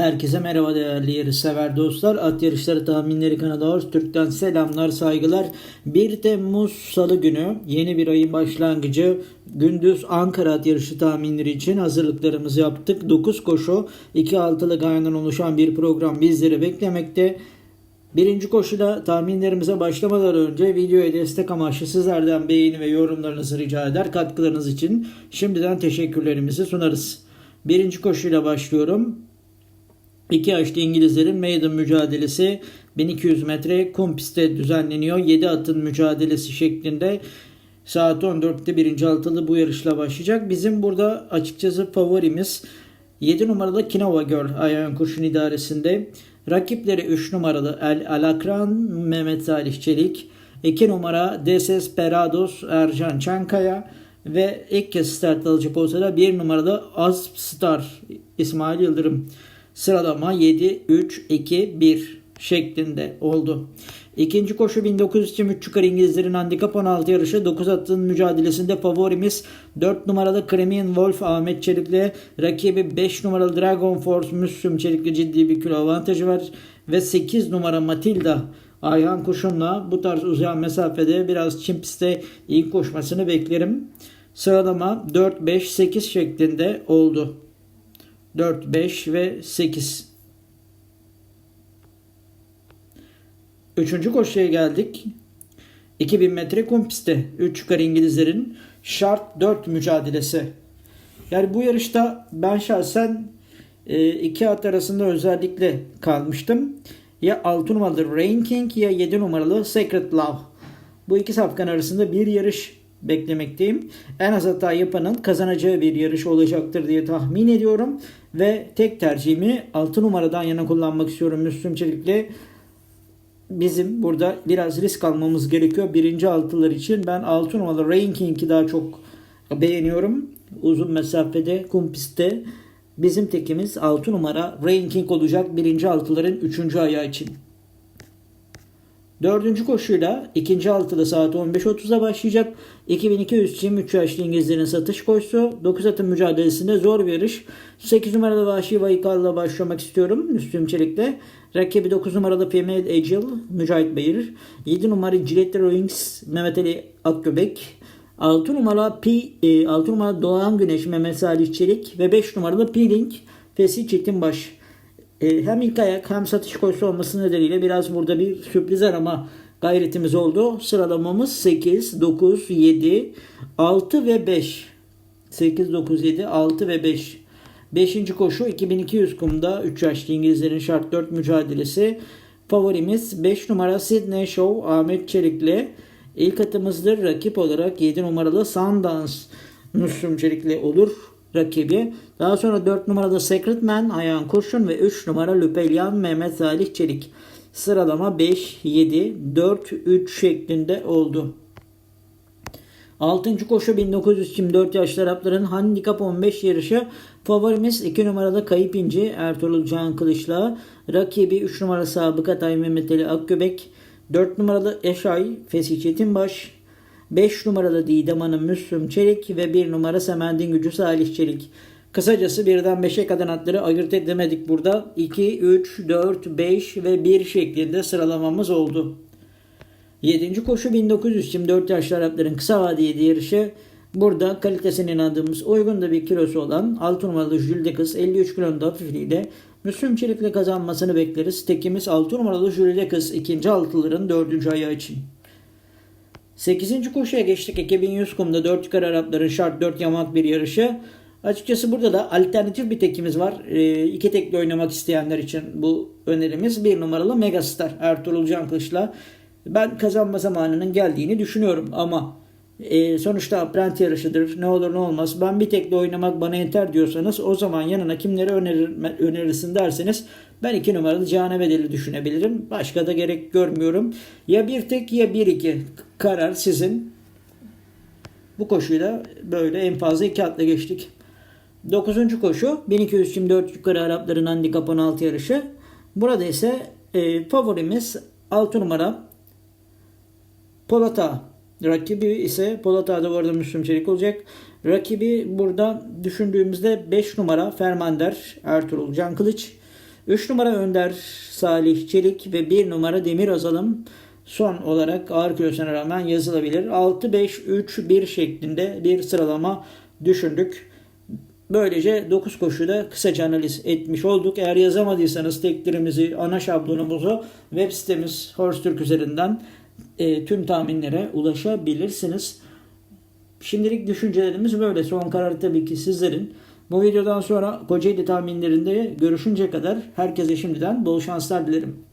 Herkese merhaba değerli yarışsever dostlar. At Yarışları Tahminleri kanalı Horse Türk'ten selamlar saygılar. 1 Temmuz Salı günü yeni bir ayın başlangıcı. Gündüz Ankara at yarışı tahminleri için hazırlıklarımızı yaptık. 9 koşu 2 altılı gayandan oluşan bir program bizleri beklemekte. Birinci koşuda tahminlerimize başlamadan önce videoya destek amaçlı sizlerden beğeni ve yorumlarınızı rica eder. Katkılarınız için şimdiden teşekkürlerimizi sunarız. Birinci koşuyla başlıyorum. İki yaşlı İngilizlerin maiden mücadelesi 1200 metre kum pistte düzenleniyor. 7 atın mücadelesi şeklinde saat 14'te birinci altılı bu yarışla başlayacak. Bizim burada açıkçası favorimiz 7 numaralı Kinova Girl ayağın kurşun idaresinde. Rakipleri 3 numaralı El Alakran Mehmet Salih Çelik. 2 numara Desesperados Ercan Çankaya ve ilk kez start alacak olsa da 1 numaralı Asp Star İsmail Yıldırım. Sıralama 7, 3, 2, 1 şeklinde oldu. İkinci koşu 1900 için 3 yukarı İngilizlerin handikap 16 yarışı 9 atın mücadelesinde favorimiz 4 numaralı Kremin Wolf Ahmet Çelik'le rakibi 5 numaralı Dragon Force Müslüm Çelik'le ciddi bir kilo avantajı var ve 8 numara Matilda Ayhan Kuşun'la bu tarz uzayan mesafede biraz çim pistte iyi koşmasını beklerim. Sıralama 4, 5, 8 şeklinde oldu. 4, 5 ve 8. Üçüncü koşuya geldik. 2000 metre kum pistte 3 yukarı İngilizlerin şart 4 mücadelesi. Yani bu yarışta ben şahsen e, iki at arasında özellikle kalmıştım. Ya 6 numaralı Rain King ya 7 numaralı Secret Love. Bu iki safkan arasında bir yarış beklemekteyim. En az hata yapanın kazanacağı bir yarış olacaktır diye tahmin ediyorum. Ve tek tercihimi 6 numaradan yana kullanmak istiyorum Müslüm Çelik'le. Bizim burada biraz risk almamız gerekiyor. Birinci altılar için ben 6 numaralı Rain King'i daha çok beğeniyorum. Uzun mesafede kum pistte bizim tekimiz 6 numara Rain King olacak birinci altıların 3. ayağı için. Dördüncü koşuyla ikinci altıda saat 15.30'da başlayacak. 2200 çim 3 yaşlı İngilizlerin satış koşusu. 9 atın mücadelesinde zor bir yarış. 8 numaralı Vahşi Vaykal'la başlamak istiyorum. Müslüm Çelik'te. Rakibi 9 numaralı Female Agile Mücahit Beyir. 7 numaralı Gillette Rings Mehmet Ali Akgöbek. 6 numara P, 6 numara Doğan Güneş Mehmet Salih Çelik ve 5 numaralı Peeling Fesi Çetinbaş. E, hem ilk ayak hem satış koşusu olması nedeniyle biraz burada bir sürpriz arama gayretimiz oldu. Sıralamamız 8, 9, 7, 6 ve 5. 8, 9, 7, 6 ve 5. Beşinci koşu 2200 kumda 3 yaşlı İngilizlerin şart 4 mücadelesi. Favorimiz 5 numara Sydney Show Ahmet Çelik'le. İlk atımızdır rakip olarak 7 numaralı Sundance Müslüm Çelik'le olur rakibi. Daha sonra 4 numaralı Secret Man Ayhan Kurşun ve 3 numara Lüpelyan Mehmet Salih Çelik. Sıralama 5, 7, 4, 3 şeklinde oldu. 6. koşu 1924 yaşlı Arapların handikap 15 yarışı. Favorimiz 2 numaralı Kayıp İnci Ertuğrul Can Kılıç'la. Rakibi 3 numaralı Sabık Atay Mehmet Ali Akgöbek. 4 numaralı Eşay Fesih Çetinbaş. 5 numaralı Didem Müslüm Çelik ve 1 numara Semendin Gücü Salih Çelik. Kısacası birden 5'e kadar atları ayırt edemedik burada. 2, 3, 4, 5 ve 1 şeklinde sıralamamız oldu. 7. koşu 1924 yaşlı Arapların kısa vadeli yarışı. Burada kalitesine inandığımız uygun da bir kilosu olan 6 numaralı Jülde Kız 53 kilonun hafifliğiyle Müslüm Çelik'le kazanmasını bekleriz. Tekimiz 6 numaralı Jülde Kız ikinci altıların 4. ayağı için. 8. koşuya geçtik. 2100 kumda 4 yukarı Arapların şart 4 yamak bir yarışı. Açıkçası burada da alternatif bir tekimiz var. E, iki tekli oynamak isteyenler için bu önerimiz. Bir numaralı Megastar Ertuğrul Cankılıç'la. Ben kazanma zamanının geldiğini düşünüyorum ama e, sonuçta aprent yarışıdır. Ne olur ne olmaz. Ben bir tekli oynamak bana yeter diyorsanız o zaman yanına kimleri önerir, önerirsin derseniz ben iki numaralı Cane Bedel'i düşünebilirim. Başka da gerek görmüyorum. Ya bir tek ya bir iki. Karar sizin. Bu koşuyla böyle en fazla iki atla geçtik. 9. koşu 1224 yukarı Arapların handikap 16 yarışı. Burada ise e, favorimiz 6 numara Polata. Rakibi ise Polata'da bu arada Müslüm Çelik olacak. Rakibi burada düşündüğümüzde 5 numara Fermander Ertuğrul Can Kılıç. 3 numara Önder Salih Çelik ve 1 numara Demir Azalım son olarak ağır kilosuna rağmen yazılabilir. 6-5-3-1 şeklinde bir sıralama düşündük. Böylece 9 koşuda kısaca analiz etmiş olduk. Eğer yazamadıysanız teklerimizi, ana şablonumuzu web sitemiz Horse Türk üzerinden e, tüm tahminlere ulaşabilirsiniz. Şimdilik düşüncelerimiz böyle. Son karar tabii ki sizlerin. Bu videodan sonra Kocaeli tahminlerinde görüşünce kadar herkese şimdiden bol şanslar dilerim.